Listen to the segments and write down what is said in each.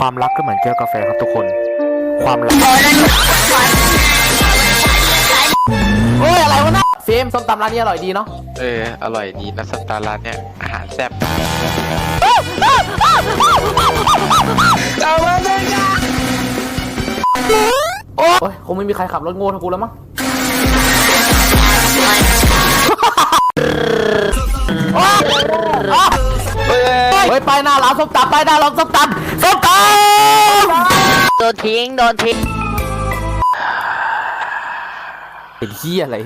ความรักก็เหมือนแก้วกาแฟครับทุกคน ความรักโอ้ยอะไรวะนะฟิล์มส้มตำร้านนี้อร่อยดีเนาะเออ อร่อยดีนะสตาร์ร้านเนี่ยอาหารแซ่บโอ้ยคงไม่มีใครขับรถโง่เท่ากูแล้วมั้งโอ๊ยอะเฮ้ยไปหน้าร้านส้มตำไปหน้าร้านส้มตำส้มตำโดนทิ้งโดนทิ้งเป็นเฮียอะไร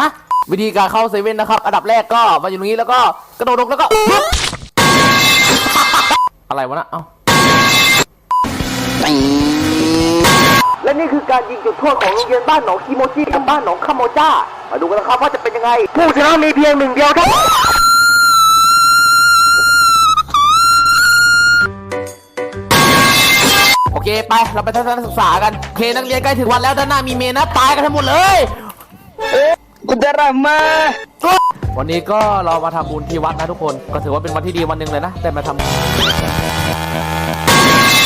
ฮะวิธีการเข้าเซเว่นนะครับ อันดับแรกก็มาอยู่ตรงนี้แล้วก็กระโดดลงแล้วก็ปึ๊บอะไรวะนะเอ้าและนี่คือการยิงจุดโทษของโรงเรียนบ้านหนองคิโมจิกับบ้านหนองคาโมจ้า มาดูกันนะครับว่าจะเป็นยังไง ผู้ชนะมีเพียงหนึ่งเดียวครับโอเคไปเราไปทัศนศึกษากันโอเคนักเรียนใกล้ถึงวันแล้วด้านหน้ามีเมนนะตายกันทั้งหมดเลยกุดรามา วันนี้ก็เรามาทำบุญที่วัดนะทุกคน ก็ถือว่าเป็นวันที่ดีวันหนึ่งเลยนะได้มาทำ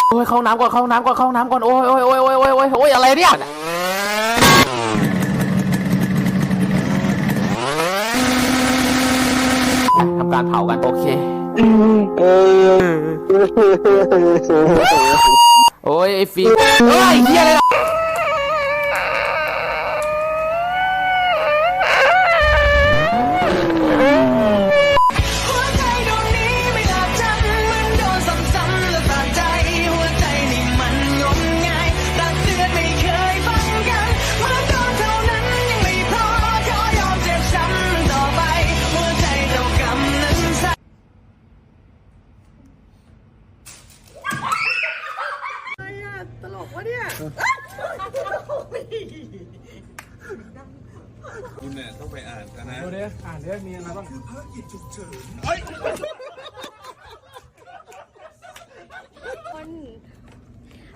โอ้ยเข้าน้ำก่อนเข้าน้ำก่อนเข้าน้ำก่อนโอ้ยโอ้ยโอ้ยโอ้ยโอ้ยโอ้ยโอ้ยอะไรเนี่ย ทำการเผากันโอเค โอ้ยไอ้ฟีเฮ้ยเฮียอะไรล่ะ คุณเนี่ยต้องไปอ่านกันนะคน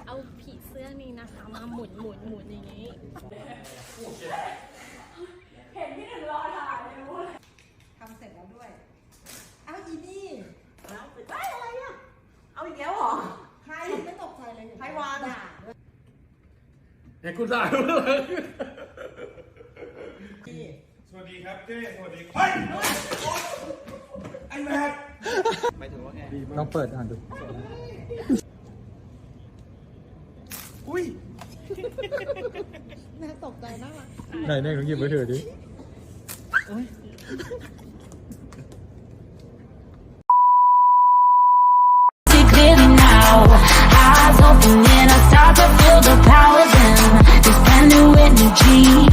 เอาผีเสื้อนี้นะคะ มาหมุนหมุนหมุนอย่างนี้ ทำเสร็จแล้วด้วย อ้าวอีนี่เอาไปได้อะไรอะ เอาอีกแล้วเหรอ ใครไม่ตกใจเลยใครวางอะ สวัสดีครับเจ้สวัสดีเฮ้ยไอ้แม็กลองเปิดอ่านดูน่าตกใจน่ารักไหนเนี่ยลองหยิบมาถือดิ dream.